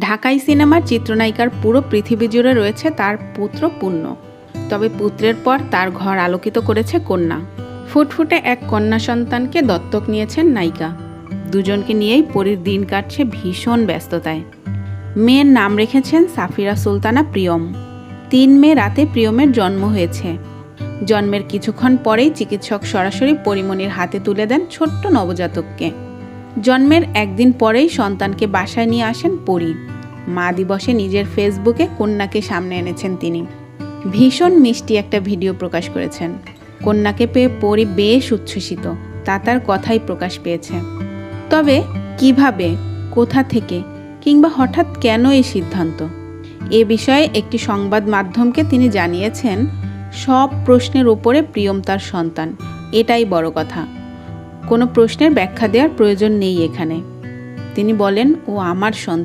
ঢাকাই সিনেমার চিত্রনায়িকার পুরো পৃথিবী জুড়ে রয়েছে তার পুত্র পুণ্য। তবে পুত্রের পর তার ঘর আলোকিত করেছে কন্যা। ফুটফুটে এক কন্যা সন্তানকে দত্তক নিয়েছেন নায়িকা। দুজনকে নিয়েই পরীর দিন কাটছে ভীষণ ব্যস্ততায়। মেয়ের নাম রেখেছেন সাফিরা সুলতানা প্রিয়ম। তিন মে রাতে প্রিয়মের জন্ম হয়েছে। জন্মের কিছুক্ষণ পরেই চিকিৎসক সরাসরি পরিমণির হাতে তুলে দেন ছোট্ট নবজাতককে। জন্মের একদিন পরেই সন্তানকে বাসায় নিয়ে আসেন পরি। মা দিবসে নিজের ফেসবুকে কন্যাকে সামনে এনেছেন তিনি। ভীষণ মিষ্টি একটা ভিডিও প্রকাশ করেছেন। কন্যাকে পেয়ে পরি বেশ উচ্ছ্বসিত, তা তার কথাই প্রকাশ পেয়েছে। তবে কীভাবে, কোথা থেকে, কিংবা হঠাৎ কেন এই সিদ্ধান্ত? এ বিষয়ে একটি সংবাদ মাধ্যমকে তিনি জানিয়েছেন, সব প্রশ্নের উপরে প্রিয়ম তার সন্তান, এটাই বড় কথা। কোনো প্রশ্নের ব্যাখ্যা দেওয়ার প্রয়োজন নেই এখানে। তিনি বলেন ও আমার সন্তান।